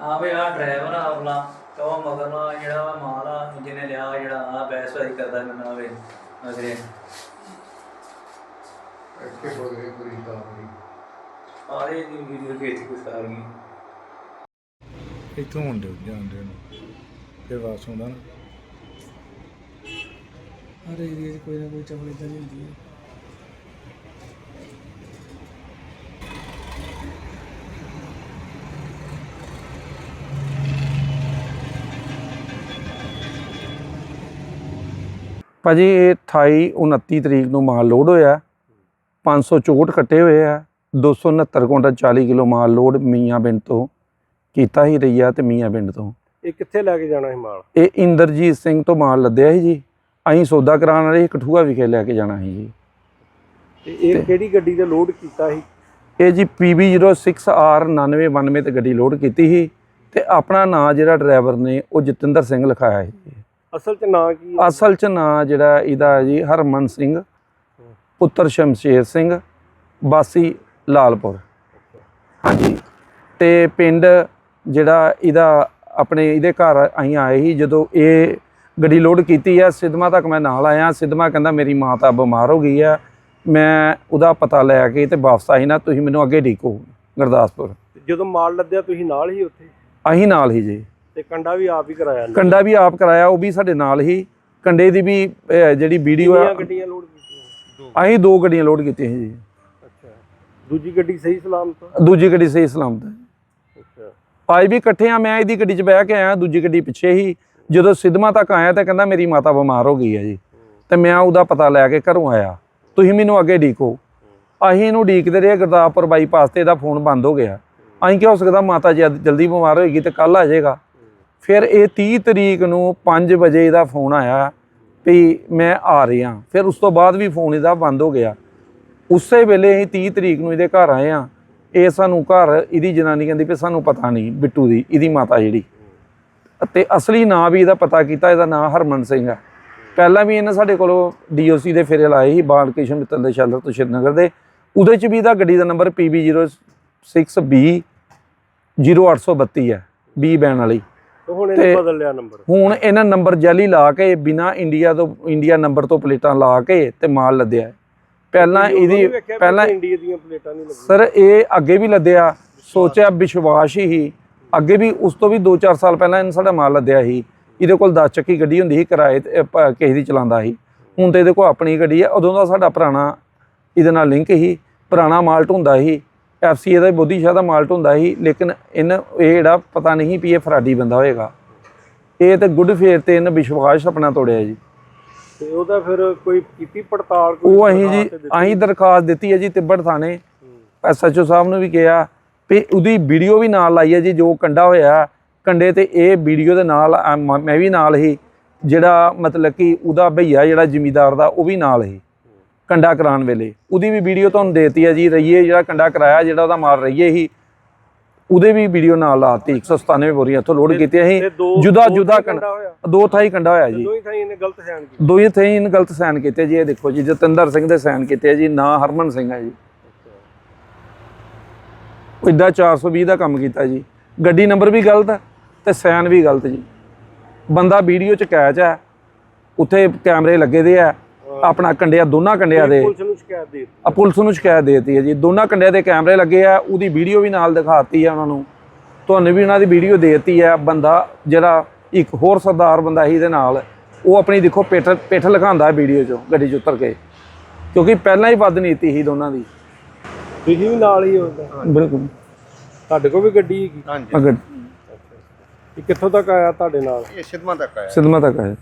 ਆ ਵੀ ਆ ਡਰਾਈਵਰ ਆ ਆਪਣਾ ਤੇ ਉਹ ਮਗਰਲਾ ਜਿਹੜਾ ਵਾ ਮਾਲ ਆ ਜਿਹਨੇ ਲਿਆ ਜਿਹੜਾ ਆ ਬੈਸਵਾਈ ਕਰਦਾ ਮੈਨੂੰ ਆਵੇ ਅਗਰੇ ਇੱਥੇ ਬੋਲੇ ਪੂਰੀ ਤਾਂ ਆਰੇ ਦੀ ਵੀਡੀਓ ਖੇਚ ਕੇ ਸਾਰੀ ਇੱਥੋਂ ਹੁੰਦੇ ਜਾਂਦੇ ਨੇ ਫਿਰ ਵਾਪਸ ਹੁੰਦਾ ਨਾ। ਏਰੀਆ 'ਚ ਕੋਈ ਨਾ ਕੋਈ ਇਦਾਂ ਦੀ ਹੁੰਦੀ ਹੈ ਭਾਜੀ ਇਹ 28 29 ਤਰੀਕ ਨੂੰ ਮਾਲ ਲੋਡ ਹੋਇਆ। 564 ਕੱਟੇ ਹੋਏ ਆ। 269 ਕੁਇੰਟਲ 40 ਕਿਲੋ ਮਾਲ ਲੋਡ ਮੀਆਂ ਪਿੰਡ ਤੋਂ ਕੀਤਾ ਹੀ ਰਈਆ ਤੇ ਮੀਆਂ ਪਿੰਡ ਤੋਂ। ਇਹ ਕਿੱਥੇ ਲੈ ਕੇ ਜਾਣਾ ਹੈ ਮਾਲ? ਇਹ ਇੰਦਰਜੀਤ ਸਿੰਘ ਤੋਂ ਮਾਲ ਲੱਦਿਆ ਸੀ ਜੀ। ਅਸੀਂ ਸੌਦਾ ਕਰਾਉਣ ਵਾਲੇ ਕਠੂਆ ਵਿਖੇ ਲੈ ਕੇ ਜਾਣਾ ਸੀ ਜੀ। ਤੇ ਇਹ ਕਿਹੜੀ ਗੱਡੀ ਤੇ ਲੋਡ ਕੀਤਾ ਸੀ? ਇਹ ਜੀ PB06R 9992 ਤੇ ਗੱਡੀ ਲੋਡ ਕੀਤੀ ਸੀ। ਤੇ ਆਪਣਾ ਨਾਂ ਜਿਹੜਾ ਡਰਾਈਵਰ ਨੇ ਉਹ ਜਤਿੰਦਰ ਸਿੰਘ ਲਿਖਾਇਆ ਸੀ। ਅਸਲ 'ਚ ਨਾਂ ਕੀ ਹੈ? ਅਸਲ ਚ ਨਾਂ ਜਿਹੜਾ ਇਹਦਾ ਹੈ ਜੀ ਹਰਮਨ ਸਿੰਘ ਪੁੱਤਰ ਸ਼ਮਸ਼ੇਰ ਸਿੰਘ ਵਾਸੀ ਲਾਲਪੁਰ। ਹਾਂਜੀ। ਤੇ ਪਿੰਡ ਜਿਹੜਾ ਇਹਦਾ ਆਪਣੇ ਇਹਦੇ ਘਰ ਅਸੀਂ ਆਏ ਸੀ ਜਦੋਂ ਇਹ ਗੱਡੀ ਲੋਡ ਕੀਤੀ ਆ ਸਿਦਮਾ ਤੱਕ ਮੈਂ ਨਾਲ ਆਇਆ। ਸਿਦਮਾ ਕਹਿੰਦਾ ਮੇਰੀ ਮਾਂ ਤਾਂ ਬਿਮਾਰ ਹੋ ਗਈ ਆ। ਮੈਂ ਉਹਦਾ ਪਤਾ ਲੈ ਕੇ ਤੇ ਵਾਪਸ ਆਈ ਨਾ ਤੁਸੀਂ ਮੈਨੂੰ ਅੱਗੇ ਢੀਕੋ ਗੁਰਦਾਸਪੁਰ। ਜਦੋਂ ਮਾਲ ਲੱਦਿਆ ਤੁਸੀਂ ਨਾਲ ਹੀ ਉੱਥੇ? ਅਸੀਂ ਨਾਲ ਹੀ ਜੀ। ਤੇ ਕੰਡਾ ਵੀ ਆਪ ਹੀ ਕਰਾਇਆ ਨਾ ਕੰਡਾ ਵੀ ਆਪ ਕਰਾਇਆ ਉਹ ਵੀ ਸਾਡੇ ਨਾਲ ਹੀ। ਕੰਡੇ ਦੀ ਵੀ ਅਹ, ਜਿਹੜੀ ਵੀਡੀਓ ਆ। ਕਿੰਨੀਆਂ ਗੱਡੀਆਂ ਲੋਡ ਕੀਤੀਆਂ? ਅਸੀਂ ਦੋ ਗੱਡੀਆਂ ਲੋਡ ਕੀਤੀਆਂ ਸੀ ਜੀ। ਅੱਛਾ। ਦੂਜੀ ਗੱਡੀ ਸਹੀ ਸਲਾਮਤ? ਦੂਜੀ ਗੱਡੀ ਸਹੀ ਸਲਾਮਤ ਹੈ। ਅੱਛਾ। ਅੱਜ ਵੀ ਇਕੱਠੇ ਆ ਮੈਂ ਇਹਦੀ ਗੱਡੀ 'ਚ ਬਹਿ ਕੇ ਆਇਆ ਦੂਜੀ ਗੱਡੀ ਪਿੱਛੇ ਹੀ। ਜਦੋਂ ਸਿਦਮਾ ਤੱਕ ਆਇਆ ਤਾਂ ਕਹਿੰਦਾ ਮੇਰੀ ਮਾਤਾ ਬਿਮਾਰ ਹੋ ਗਈ ਹੈ ਜੀ। ਤੇ ਮੈਂ ਉਹਦਾ ਪਤਾ ਲੈ ਕੇ ਘਰੋਂ ਆਇਆ। ਤੁਸੀਂ ਮੈਨੂੰ ਅੱਗੇ ਢੀਕੋ ਅਸੀਂ ਇਹਨੂੰ ਢੀਕਦੇ ਰਹੇ ਗੁਰਦਾਸਪੁਰ ਬਾਈਪਾਸ ਤੇ ਇਹਦਾ ਫੋਨ ਬੰਦ ਹੋ ਗਿਆ। ਅਸੀਂ ਕਿਹਾ ਹੋ ਸਕਦਾ ਮਾਤਾ ਜੀ ਅੱਜ ਜਲਦੀ ਬਿਮਾਰ ਹੋਏਗੀ ਤੇ ਕੱਲ ਆ ਜਾਏਗਾ। ਫਿਰ ਇਹ 30 ਤਰੀਕ ਨੂੰ 5 ਵਜੇ ਇਹਦਾ ਫੋਨ ਆਇਆ ਵੀ ਮੈਂ ਆ ਰਿਹਾ। ਫਿਰ ਉਸ ਤੋਂ ਬਾਅਦ ਵੀ ਫੋਨ ਇਹਦਾ ਬੰਦ ਹੋ ਗਿਆ। ਉਸੇ ਵੇਲੇ ਅਸੀਂ 30 ਤਰੀਕ ਨੂੰ ਇਹਦੇ ਘਰ ਆਏ ਆ ਇਹ ਸਾਨੂੰ ਘਰ ਇਹਦੀ ਜਨਾਨੀ ਕਹਿੰਦੀ ਵੀ ਸਾਨੂੰ ਪਤਾ ਨਹੀਂ ਬਿੱਟੂ ਦੀ, ਇਹਦੀ ਮਾਤਾ ਜਿਹੜੀ। ਤੇ ਅਸਲੀ ਨਾਂ ਵੀ ਇਹਦਾ ਪਤਾ ਕੀਤਾ, ਇਹਦਾ ਨਾਂ ਹਰਮਨ ਸਿੰਘ ਆ। ਪਹਿਲਾਂ ਵੀ ਇਹਨੇ ਸਾਡੇ ਕੋਲੋਂ ਡੀਓਸੀ ਦੇ ਫੇਰੇ ਲਾਏ ਸੀ ਬਾਲ ਕ੍ਰਿਸ਼ਨ ਮਿੱਤਲ ਦੇ ਸ਼ੈਲਰ ਤੋਂ ਸ਼੍ਰੀਨਗਰ ਦੇ। ਉਹਦੇ ਚ ਵੀ ਇਹਦਾ ਗੱਡੀ ਦਾ ਨੰਬਰ PB06B 0832 ਹੈ B ਬੈਨ ਵਾਲੀ। ਹੁਣ ਇਹਨੇ ਤੇ- ਬਦਲ ਲਿਆ ਨੰਬਰ। ਹੁਣ ਇਹਨਾਂ ਨੰਬਰ ਜਾਲੀ ਲਾ ਕੇ ਬਿਨਾ ਇੰਡੀਆ ਤੋਂ ਇੰਡੀਆ ਨੰਬਰ ਤੋਂ ਪਲੇਟਾਂ ਲਾ ਕੇ ਤੇ ਮਾਲ ਲੱਦਿਆ। ਪਹਿਲਾਂ ਇਹਦੀ ਪਹਿਲਾਂ ਇੰਡੀਆ ਦੀਆਂ ਪਲੇਟਾਂ ਨਹੀਂ ਲੱਗੀਆਂ। ਸਰ ਇਹ ਅੱਗੇ ਵੀ ਲੱਦਿਆ ਸੋਚਿਆ ਵਿਸ਼ਵਾਸ ਹੀ ਅੱਗੇ ਵੀ ਉਸ ਤੋਂ ਵੀ 2-4 ਸਾਲ ਪਹਿਲਾਂ ਇਹਨੇ ਸਾਡਾ ਮਾਲ ਲੱਦਿਆ ਸੀ। ਇਹਦੇ ਕੋਲ 10 ਚੱਕੀ ਗੱਡੀ ਹੁੰਦੀ ਸੀ ਕਿਰਾਏ ਤੇ ਕਿਸੇ ਦੀ ਚਲਾਉਂਦਾ ਸੀ। ਹੁਣ ਤੇ ਇਹਦੇ ਕੋਲ ਆਪਣੀ ਗੱਡੀ ਹੈ ਉਦੋਂ ਦਾ ਸਾਡਾ ਪੁਰਾਣਾ ਇਹਦੇ ਨਾਲ ਲਿੰਕ ਸੀ। ਪੁਰਾਣਾ ਮਾਲਟ ਹੁੰਦਾ ਸੀ। ਐਫਸੀਏ ਦਾ ਬੋਧੀ ਸ਼ਾਹ ਦਾ ਮਾਲਟ ਹੁੰਦਾ ਸੀ ਲੇਕਿਨ ਇਹਨ ਇਹ ਜਿਹੜਾ ਪਤਾ ਨਹੀਂ ਵੀ ਇਹ ਫਰਾਡੀ ਬੰਦਾ ਹੋਏਗਾ। ਇਹ ਤੇ ਗੁੱਡ ਫੇਰ ਤੇ ਇਹਨੇ ਵਿਸ਼ਵਾਸ ਆਪਣਾ ਤੋੜਿਆ ਜੀ। ਤੇ ਉਹਦਾ ਫਿਰ ਕੋਈ ਕੀਤੀ ਪੜਤਾਲ ਕੋਈ ਉਹ ਅਸੀਂ ਜੀ? ਅਸੀਂ ਦਰਖਾਸਤ ਦਿੱਤੀ ਹੈ ਜੀ ਤਿੱਬੜ ਥਾਣੇ। ਐਸਐਚਓ ਸਾਹਿਬ ਨੂੰ ਵੀ ਕਿਹਾ ਵੀ ਉਹਦੀ ਵੀਡੀਓ ਵੀ ਨਾਲ ਲਾਈ ਹੈ ਜੀ ਜੋ ਕੰਡਾ ਹੋਇਆ ਕੰਡੇ ਤੇ ਇਹ ਵੀਡੀਓ ਦੇ ਨਾਲ ਮੈਂ ਵੀ ਨਾਲ ਹੀ ਜਿਹੜਾ ਮਤਲਬ ਕਿ ਉਹਦਾ ਭਈਆ ਜਿਹੜਾ ਜ਼ਿਮੀਦਾਰ ਦਾ ਉਹ ਵੀ ਨਾਲ ਹੀ ਕੰਡਾ ਕਰਾਉਣ ਵੇਲੇ। ਉਹਦੀ ਵੀ ਵੀਡੀਓ ਤੁਹਾਨੂੰ ਦੇਤੀ ਹੈ ਜੀ ਰਈਏ ਜਿਹੜਾ ਕੰਡਾ ਕਰਾਇਆ ਜਿਹੜਾ ਉਹਦਾ ਮਾਰ ਰਈਏ ਹੀ। ਉਹਦੇ ਵੀ ਵੀਡੀਓ ਨਾਲ ਲਾਤੀ 197 ਬੋਰੀਆਂ ਇੱਥੋਂ ਲੋਡ ਕੀਤੀਆਂ ਸੀ ਤੇ ਦੋ ਜੁਦਾ ਦੋ ਜੁਦਾ ਕੰਡਾ ਦੋ ਥਾਈ ਕੰਡਾ ਹੋਇਆ ਜੀ। ਦੋਈ ਥਾਈ ਇਹਨੇ ਗਲਤ ਸਿਆਣ ਕੀਤੀ। ਦੋਈ ਥਾਈ ਇਹਨੇ ਗਲਤ ਸਾਈਨ ਕੀਤੇ ਜੀ ਇਹ ਦੇਖੋ ਜੀ ਜਤਿੰਦਰ ਸਿੰਘ ਦੇ ਸਾਈਨ ਕੀਤੇ ਜੀ ਨਾਂ ਹਰਮਨ ਸਿੰਘ ਹੈ ਜੀ। ਇੱਦਾਂ 420 ਦਾ ਕੰਮ ਕੀਤਾ ਜੀ। ਗੱਡੀ ਨੰਬਰ ਵੀ ਗਲਤ ਤੇ ਸਾਈਨ ਵੀ ਗਲਤ ਜੀ। ਬੰਦਾ ਵੀਡੀਓ ਚ ਕੈਚ ਹੈ ਉੱਥੇ ਕੈਮਰੇ ਲੱਗੇ ਦੇ ਆ ਆਪਣਾ ਕੰਡਿਆ ਦੋਨਾਂ ਕੰਡਿਆਂ ਦੇ। ਪੁਲਿਸ ਨੂੰ ਸ਼ਿਕਾਇਤ ਦੇ ਦਿੱਤੀ। ਆ ਪੁਲਿਸ ਨੂੰ ਸ਼ਿਕਾਇਤ ਦੇ ਦਿੱਤੀ ਹੈ ਜੀ। ਦੋਨਾਂ ਕੰਡਿਆਂ ਦੇ ਕੈਮਰੇ ਲੱਗੇ ਆ ਉਹਦੀ ਵੀਡੀਓ ਵੀ ਨਾਲ ਦਿਖਾਤੀ ਆ ਉਹਨਾਂ ਨੂੰ। ਤੁਹਾਨੂੰ ਵੀ ਉਹਨਾਂ ਦੀ ਵੀਡੀਓ ਦੇ ਦਿੱਤੀ ਹੈ ਬੰਦਾ ਜਿਹੜਾ ਇੱਕ ਹੋਰ ਸਰਦਾਰ ਬੰਦਾ ਸੀ ਇਹਦੇ ਨਾਲ ਉਹ ਆਪਣੀ ਦੇਖੋ ਪਿੱਠ ਪਿੱਠ ਲਗਾਉਂਦਾ ਵੀਡੀਓ 'ਚੋਂ ਗੱਡੀ 'ਚ ਉਤਰ ਕੇ। ਕਿਉਂਕਿ ਪਹਿਲਾਂ ਹੀ ਬਦਨੀਤੀ ਸੀ ਦੋਨਾਂ ਦੀ। ਤੁਸੀਂ ਵੀ ਨਾਲ ਹੀ ਉਹਦਾ ਬਿਲਕੁਲ। ਤੁਹਾਡੇ ਕੋਲ ਵੀ ਗੱਡੀ ਹੈਗੀ? ਹਾਂਜੀ। ਇਹ ਕਿੱਥੋਂ ਤੱਕ ਆਇਆ ਤੁਹਾਡੇ ਨਾਲ? ਇਹ ਸਿਦਮਾ ਤੱਕ ਆਇਆ। ਸਿਦਮਾ ਤੱਕ ਆਇਆ।